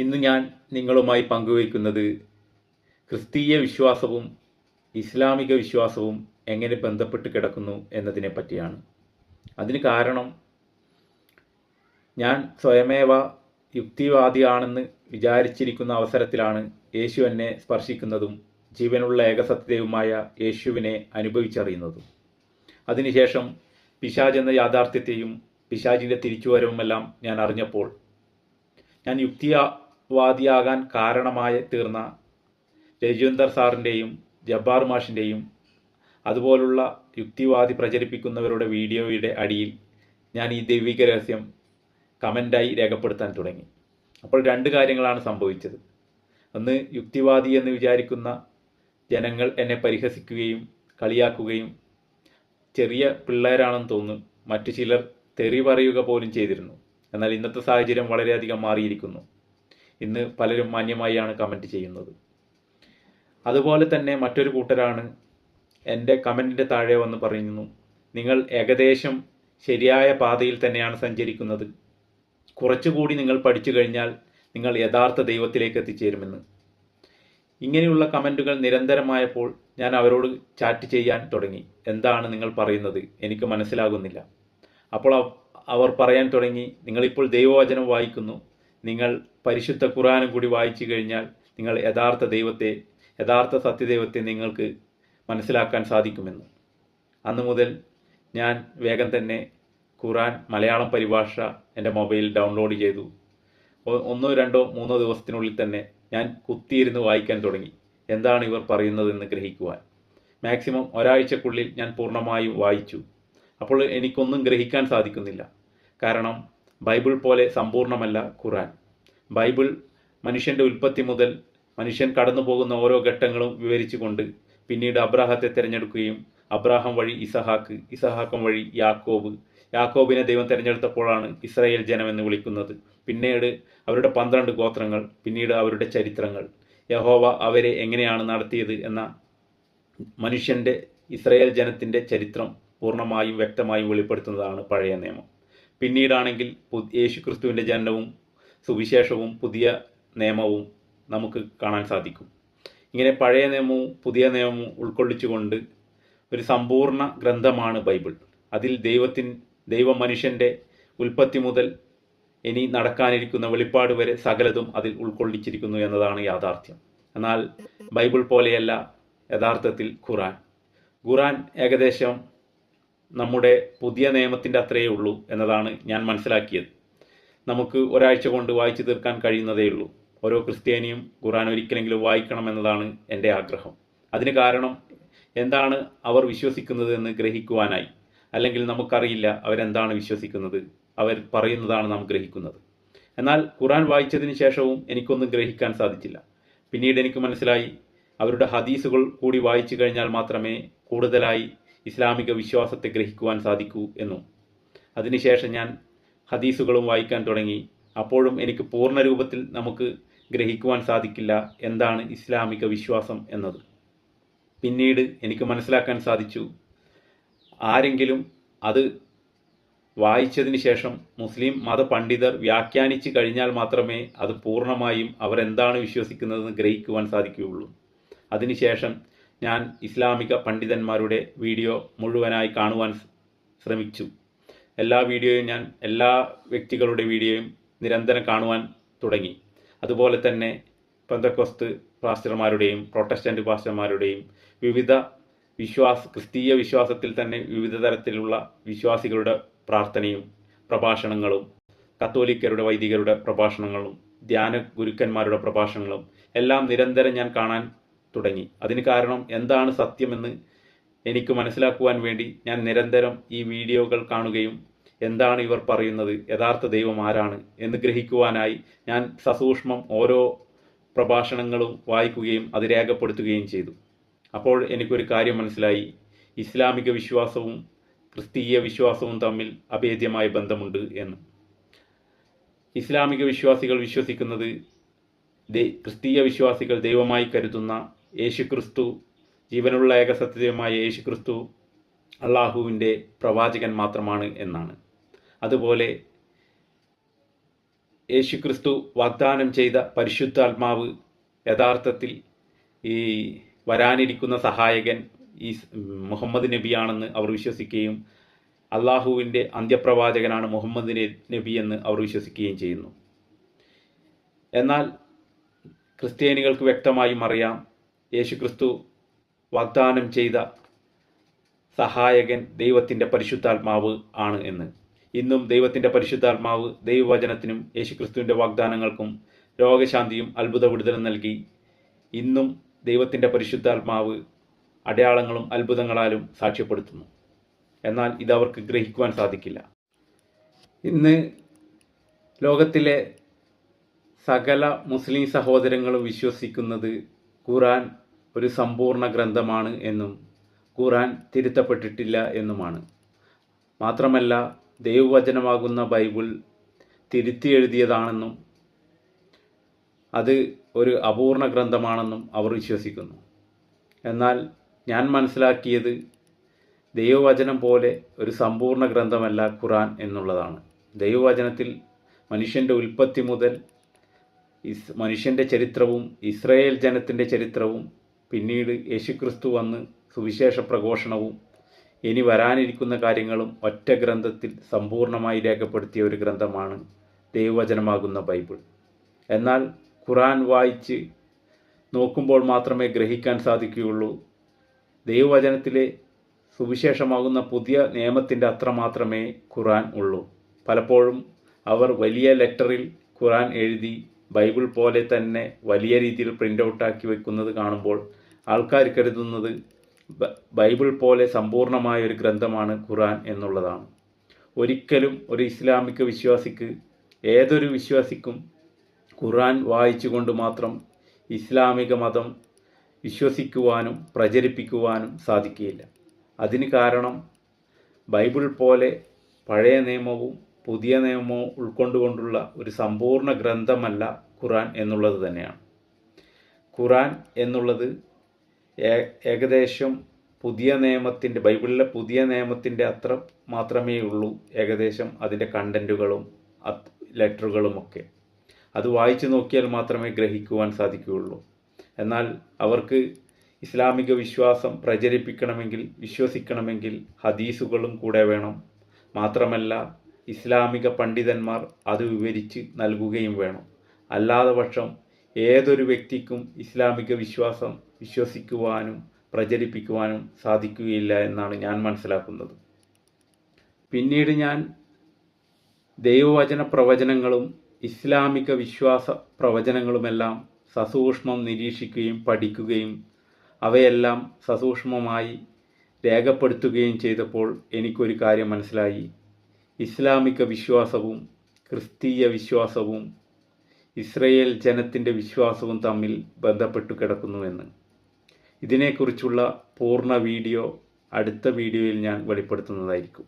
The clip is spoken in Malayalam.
ഇന്ന് ഞാൻ നിങ്ങളുമായി പങ്കുവയ്ക്കുന്നത് ക്രിസ്തീയ വിശ്വാസവും ഇസ്ലാമിക വിശ്വാസവും എങ്ങനെ ബന്ധപ്പെട്ട് കിടക്കുന്നു എന്നതിനെ പറ്റിയാണ്. അതിന് കാരണം ഞാൻ സ്വയമേവ യുക്തിവാദിയാണെന്ന് വിചാരിച്ചിരിക്കുന്ന അവസരത്തിലാണ് യേശു എന്നെ സ്പർശിക്കുന്നതും ജീവനുള്ള ഏകസത്യവുമായ യേശുവിനെ അനുഭവിച്ചറിയുന്നതും. അതിനുശേഷം പിശാജ് എന്ന യാഥാർത്ഥ്യത്തെയും പിശാജിന്റെ തിരിച്ചുവരവുമെല്ലാം ഞാൻ അറിഞ്ഞപ്പോൾ ഞാൻ യുക്തിവാദിയാകാൻ കാരണമായി തീർന്ന രജീന്ദർ സാറിന്റെയും ജബ്ബാർ മാഷിന്റെയും അതുപോലുള്ള യുക്തിവാദി പ്രചരിപ്പിക്കുന്നവരുടെ വീഡിയോയുടെ അടിയിൽ ഞാൻ ഈ ദൈവിക രഹസ്യം കമന്റായി രേഖപ്പെടുത്താൻ തുടങ്ങി. അപ്പോൾ രണ്ട് കാര്യങ്ങളാണ് സംഭവിച്ചത്. ഒന്ന് യുക്തിവാദി എന്ന് വിചാരിക്കുന്ന ജനങ്ങൾ എന്നെ പരിഹസിക്കുകയും കളിയാക്കുകയും ചെറിയ പിള്ളേരാണെന്ന് തോന്നും. മറ്റു ചിലർ തെറി പറയുക പോലും ചെയ്തിരുന്നു. എന്നാൽ ഇന്നത്തെ സാഹചര്യം വളരെയധികം മാറിയിരിക്കുന്നു. ഇന്ന് പലരും മാന്യമായാണ് കമന്റ് ചെയ്യുന്നത്. അതുപോലെ തന്നെ മറ്റൊരു കൂട്ടരാണ് എന്റെ കമന്റിന്റെ താഴെ വന്ന് പറയുന്നു നിങ്ങൾ ഏകദേശം ശരിയായ പാതയിൽ തന്നെയാണ് സഞ്ചരിക്കുന്നത്. കുറച്ചുകൂടി നിങ്ങൾ പഠിച്ചു കഴിഞ്ഞാൽ നിങ്ങൾ യഥാർത്ഥ ദൈവത്തിലേക്ക് എത്തിച്ചേരുമെന്ന്. ഇങ്ങനെയുള്ള കമന്റുകൾ നിരന്തരമായപ്പോൾ ഞാൻ അവരോട് ചാറ്റ് ചെയ്യാൻ തുടങ്ങി. എന്താണ് നിങ്ങൾ പറയുന്നത്? എനിക്ക് മനസ്സിലാകുന്നില്ല. അപ്പോൾ അവർ പറയാൻ തുടങ്ങി നിങ്ങളിപ്പോൾ ദൈവവചനം വായിക്കുന്നു നിങ്ങൾ പരിശുദ്ധ ഖുറാനും കൂടി വായിച്ചു കഴിഞ്ഞാൽ നിങ്ങൾ യഥാർത്ഥ ദൈവത്തെ യഥാർത്ഥ സത്യദൈവത്തെ നിങ്ങൾക്ക് മനസ്സിലാക്കാൻ സാധിക്കുമെന്ന്. അന്ന് മുതൽ ഞാൻ വേഗം തന്നെ ഖുറാൻ മലയാളം പരിഭാഷ എന്റെ മൊബൈലിൽ ഡൗൺലോഡ് ചെയ്തു. ഒന്നോ രണ്ടോ മൂന്നോ ദിവസത്തിനുള്ളിൽ തന്നെ ഞാൻ കുത്തിയിരുന്ന് വായിക്കാൻ തുടങ്ങി. എന്താണ് ഇവർ പറയുന്നതെന്ന് ഗ്രഹിക്കുവാൻ. മാക്സിമം ഒരാഴ്ചക്കുള്ളിൽ ഞാൻ പൂർണമായും വായിച്ചു. അപ്പോൾ എനിക്കൊന്നും ഗ്രഹിക്കാൻ സാധിക്കുന്നില്ല. കാരണം ബൈബിൾ പോലെ സമ്പൂർണമല്ല ഖുറാൻ. ബൈബിൾ മനുഷ്യന്റെ ഉൽപ്പത്തി മുതൽ മനുഷ്യൻ കടന്നു പോകുന്ന ഓരോ ഘട്ടങ്ങളും വിവരിച്ചുകൊണ്ട് പിന്നീട് അബ്രാഹത്തെ തിരഞ്ഞെടുക്കുകയും അബ്രാഹം വഴി ഇസഹാക്ക് ഇസഹാക്കം വഴി യാക്കോബ്. യാക്കോബിനെ ദൈവം തിരഞ്ഞെടുത്തപ്പോഴാണ് ഇസ്രായേൽ ജനം എന്ന് വിളിക്കുന്നത്. പിന്നീട് അവരുടെ പന്ത്രണ്ട് ഗോത്രങ്ങൾ പിന്നീട് അവരുടെ ചരിത്രങ്ങൾ. യഹോവ അവരെ എങ്ങനെയാണ് നടത്തിയത് എന്ന മനുഷ്യന്റെ ഇസ്രായേൽ ജനത്തിന്റെ ചരിത്രം പൂർണമായും വ്യക്തമായും വെളിപ്പെടുത്തുന്നതാണ് പഴയ നിയമം. പിന്നീടാണെങ്കിൽ യേശുക്രിസ്തുവിന്റെ ജനനവും സുവിശേഷവും പുതിയ നിയമവും നമുക്ക് കാണാൻ സാധിക്കും. ഇങ്ങനെ പഴയ നിയമവും പുതിയ നിയമവും ഉൾക്കൊള്ളിച്ചുകൊണ്ട് ഒരു സമ്പൂർണ ഗ്രന്ഥമാണ് ബൈബിൾ. അതിൽ ദൈവത്തിൻ ദൈവ മനുഷ്യന്റെ ഉൽപ്പത്തി മുതൽ ഇനി നടക്കാനിരിക്കുന്ന വെളിപ്പാട് വരെ സകലതും അതിൽ ഉൾക്കൊള്ളിച്ചിരിക്കുന്നു എന്നതാണ് യാഥാർത്ഥ്യം. എന്നാൽ ബൈബിൾ പോലെയല്ല യഥാർത്ഥത്തിൽ ഖുറാൻ ഖുറാൻ ഏകദേശം നമ്മുടെ പുതിയ നിയമത്തിന്റെ അത്രയേ ഉള്ളൂ എന്നതാണ് ഞാൻ മനസ്സിലാക്കിയത്. നമുക്ക് ഒരാഴ്ച കൊണ്ട് വായിച്ചു തീർക്കാൻ കഴിയുന്നതേ ഉള്ളൂ. ഓരോ ക്രിസ്ത്യാനിയും ഖുറാൻ ഒരിക്കലെങ്കിലും വായിക്കണം എന്നതാണ് എന്റെ ആഗ്രഹം. അതിന് കാരണം എന്താണ് അവർ വിശ്വസിക്കുന്നത് എന്ന് ഗ്രഹിക്കുവാനായി. അല്ലെങ്കിൽ നമുക്കറിയില്ല അവരെന്താണ് വിശ്വസിക്കുന്നത്. അവർ പറയുന്നതാണ് നാം ഗ്രഹിക്കുന്നത്. എന്നാൽ ഖുറാൻ വായിച്ചതിന് ശേഷവും എനിക്കൊന്നും ഗ്രഹിക്കാൻ സാധിച്ചില്ല. പിന്നീട് എനിക്ക് മനസ്സിലായി അവരുടെ ഹദീസുകൾ കൂടി വായിച്ചു കഴിഞ്ഞാൽ മാത്രമേ കൂടുതലായി ഇസ്ലാമിക വിശ്വാസത്തെ ഗ്രഹിക്കുവാൻ സാധിക്കൂ എന്നും. അതിനുശേഷം ഞാൻ ഹദീസുകളും വായിക്കാൻ തുടങ്ങി. അപ്പോഴും എനിക്ക് പൂർണ രൂപത്തിൽ നമുക്ക് ഗ്രഹിക്കുവാൻ സാധിക്കില്ല എന്താണ് ഇസ്ലാമിക വിശ്വാസം എന്നത്. പിന്നീട് എനിക്ക് മനസ്സിലാക്കാൻ സാധിച്ചു. ആരെങ്കിലും അത് വായിച്ചതിന് ശേഷം മുസ്ലിം മതപണ്ഡിതർ വ്യാഖ്യാനിച്ച് കഴിഞ്ഞാൽ മാത്രമേ അത് പൂർണമായും അവരെന്താണ് വിശ്വസിക്കുന്നതെന്ന് ഗ്രഹിക്കുവാൻ സാധിക്കുകയുള്ളൂ. അതിനുശേഷം ഞാൻ ഇസ്ലാമിക പണ്ഡിതന്മാരുടെ വീഡിയോ മുഴുവനായി കാണുവാൻ ശ്രമിച്ചു. എല്ലാ വീഡിയോയും ഞാൻ എല്ലാ വ്യക്തികളുടെ വീഡിയോയും നിരന്തരം കാണുവാൻ തുടങ്ങി. അതുപോലെ തന്നെ പന്തക്കൊസ്ത് പാസ്റ്റർമാരുടെയും പ്രൊട്ടസ്റ്റന്റ് പാസ്റ്റർമാരുടെയും വിവിധ വിശ്വാസ ക്രിസ്തീയ വിശ്വാസത്തിൽ തന്നെ വിവിധ തരത്തിലുള്ള വിശ്വാസികളുടെ പ്രാർത്ഥനയും പ്രഭാഷണങ്ങളും കത്തോലിക്കരുടെ വൈദികരുടെ പ്രഭാഷണങ്ങളും ധ്യാന ഗുരുക്കന്മാരുടെ പ്രഭാഷണങ്ങളും എല്ലാം നിരന്തരം ഞാൻ കാണാൻ തുടങ്ങി. അതിന് കാരണം എന്താണ് സത്യമെന്ന് എനിക്ക് മനസ്സിലാക്കുവാൻ വേണ്ടി ഞാൻ നിരന്തരം ഈ വീഡിയോകൾ കാണുകയും എന്താണ് ഇവർ പറയുന്നത് യഥാർത്ഥ ദൈവം ആരാണ് എന്ന് ഗ്രഹിക്കുവാനായി ഞാൻ സസൂക്ഷ്മം ഓരോ പ്രഭാഷണങ്ങളും വായിക്കുകയും അത് രേഖപ്പെടുത്തുകയും ചെയ്തു. അപ്പോൾ എനിക്കൊരു കാര്യം മനസ്സിലായി. ഇസ്ലാമിക വിശ്വാസവും ക്രിസ്തീയ വിശ്വാസവും തമ്മിൽ അഭേദ്യമായ ബന്ധമുണ്ട് എന്ന്. ഇസ്ലാമിക വിശ്വാസികൾ വിശ്വസിക്കുന്നത് ക്രിസ്തീയ വിശ്വാസികൾ ദൈവമായി കരുതുന്ന യേശുക്രിസ്തു ജീവനുള്ള ഏകസത്യമായ യേശുക്രിസ്തു അള്ളാഹുവിന്റെ പ്രവാചകൻ മാത്രമാണ് എന്നാണ്. അതുപോലെ യേശുക്രിസ്തു വാഗ്ദാനം ചെയ്ത പരിശുദ്ധാത്മാവ് യഥാർത്ഥത്തിൽ ഈ വരാനിരിക്കുന്ന സഹായകൻ ഈ മുഹമ്മദ് നബിയാണെന്ന് അവർ വിശ്വസിക്കുകയും അള്ളാഹുവിന്റെ അന്ത്യപ്രവാചകനാണ് മുഹമ്മദ് നബി എന്ന് അവർ വിശ്വസിക്കുകയും ചെയ്യുന്നു. എന്നാൽ ക്രിസ്ത്യാനികൾക്ക് വ്യക്തമായും അറിയാം യേശുക്രിസ്തു വാഗ്ദാനം ചെയ്ത സഹായകൻ ദൈവത്തിന്റെ പരിശുദ്ധാത്മാവ് ആണ് എന്ന്. ഇന്നും ദൈവത്തിന്റെ പരിശുദ്ധാത്മാവ് ദൈവവചനത്തിനും യേശുക്രിസ്തുവിന്റെ വാഗ്ദാനങ്ങൾക്കും രോഗശാന്തിയും അത്ഭുത വിടുതലും നൽകി. ഇന്നും ദൈവത്തിന്റെ പരിശുദ്ധാത്മാവ് അടയാളങ്ങളും അത്ഭുതങ്ങളാലും സാക്ഷ്യപ്പെടുത്തുന്നു. എന്നാൽ ഇത് അവർക്ക് ഗ്രഹിക്കുവാൻ സാധിക്കില്ല. ഇന്ന് ലോകത്തിലെ സകല മുസ്ലിം സഹോദരങ്ങളും വിശ്വസിക്കുന്നത് ഖുറാൻ ഒരു സമ്പൂർണ ഗ്രന്ഥമാണ് എന്നും ഖുറാൻ തിരുത്തപ്പെട്ടിട്ടില്ല എന്നുമാണ്. മാത്രമല്ല ദൈവവചനമാകുന്ന ബൈബിൾ തിരുത്തി എഴുതിയതാണെന്നും അത് ഒരു അപൂർണ ഗ്രന്ഥമാണെന്നും അവർ വിശ്വസിക്കുന്നു. എന്നാൽ ഞാൻ മനസ്സിലാക്കിയത് ദൈവവചനം പോലെ ഒരു സമ്പൂർണ ഗ്രന്ഥമല്ല ഖുറാൻ എന്നുള്ളതാണ്. ദൈവവചനത്തിൽ മനുഷ്യന്റെ ഉൽപ്പത്തി മുതൽ ഇസ് മനുഷ്യന്റെ ചരിത്രവും ഇസ്രയേൽ ജനത്തിന്റെ ചരിത്രവും പിന്നീട് യേശുക്രിസ്തു വന്ന് സുവിശേഷ പ്രഘോഷണവും ഇനി വരാനിരിക്കുന്ന കാര്യങ്ങളും ഒറ്റ ഗ്രന്ഥത്തിൽ സമ്പൂർണമായി രേഖപ്പെടുത്തിയ ഒരു ഗ്രന്ഥമാണ് ദൈവവചനമാകുന്ന ബൈബിൾ. എന്നാൽ ഖുറാൻ വായിച്ച് നോക്കുമ്പോൾ മാത്രമേ ഗ്രഹിക്കാൻ സാധിക്കുകയുള്ളൂ. ദൈവവചനത്തിലെ സുവിശേഷമാകുന്ന പുതിയ നിയമത്തിന്റെ അത്ര മാത്രമേ ഖുറാൻ ഉള്ളൂ. പലപ്പോഴും അവർ വലിയ ലെറ്ററിൽ ഖുറാൻ എഴുതി ബൈബിൾ പോലെ തന്നെ വലിയ രീതിയിൽ പ്രിന്റ് ഔട്ടാക്കി വെക്കുന്നത് കാണുമ്പോൾ ആൾക്കാർ കരുതുന്നത് ബൈബിൾ പോലെ സമ്പൂർണമായ ഒരു ഗ്രന്ഥമാണ് ഖുറാൻ എന്നുള്ളതാണ്. ഒരിക്കലും ഒരു ഇസ്ലാമിക വിശ്വാസിക്ക് ഏതൊരു വിശ്വാസിക്കും ഖുറാൻ വായിച്ചുകൊണ്ട് മാത്രം ഇസ്ലാമിക മതം വിശ്വസിക്കുവാനും പ്രചരിപ്പിക്കുവാനും സാധിക്കുകയില്ല. അതിന് കാരണം ബൈബിൾ പോലെ പഴയ നിയമവും പുതിയ നിയമമോ ഉൾക്കൊണ്ടുകൊണ്ടുള്ള ഒരു സമ്പൂർണ ഗ്രന്ഥമല്ല ഖുറാൻ എന്നുള്ളത് തന്നെയാണ്. ഖുറാൻ എന്നുള്ളത് ഏകദേശം പുതിയ നിയമത്തിന്റെ ബൈബിളിലെ പുതിയ നിയമത്തിന്റെ അത്ര മാത്രമേ ഉള്ളൂ. ഏകദേശം അതിന്റെ കണ്ടന്റുകളും ലെറ്ററുകളുമൊക്കെ. അത് വായിച്ചു നോക്കിയാൽ മാത്രമേ ഗ്രഹിക്കുവാൻ സാധിക്കുകയുള്ളൂ. എന്നാൽ അവർക്ക് ഇസ്ലാമിക വിശ്വാസം പ്രചരിപ്പിക്കണമെങ്കിൽ വിശ്വസിക്കണമെങ്കിൽ ഹദീസുകളും കൂടെ വേണം. മാത്രമല്ല ഇസ്ലാമിക പണ്ഡിതന്മാർ അത് വിവരിച്ച് നൽകുകയും വേണം. അല്ലാതെ പക്ഷം ഏതൊരു വ്യക്തിക്കും ഇസ്ലാമിക വിശ്വാസം വിശ്വസിക്കുവാനും പ്രചരിപ്പിക്കുവാനും സാധിക്കുകയില്ല എന്നാണ് ഞാൻ മനസ്സിലാക്കുന്നത്. പിന്നീട് ഞാൻ ദൈവവചന പ്രവചനങ്ങളും ഇസ്ലാമിക വിശ്വാസ പ്രവചനങ്ങളുമെല്ലാം സസൂക്ഷ്മം നിരീക്ഷിക്കുകയും പഠിക്കുകയും അവയെല്ലാം സസൂക്ഷ്മമായി രേഖപ്പെടുത്തുകയും ചെയ്തപ്പോൾ എനിക്കൊരു കാര്യം മനസ്സിലായി. ഇസ്ലാമിക വിശ്വാസവും ക്രിസ്തീയ വിശ്വാസവും ഇസ്രയേൽ ജനത്തിന്റെ വിശ്വാസവും തമ്മിൽ ബന്ധപ്പെട്ടു കിടക്കുന്നുവെന്ന്. ഇതിനെക്കുറിച്ചുള്ള പൂർണ വീഡിയോ അടുത്ത വീഡിയോയിൽ ഞാൻ വെളിപ്പെടുത്തുന്നതായിരിക്കും.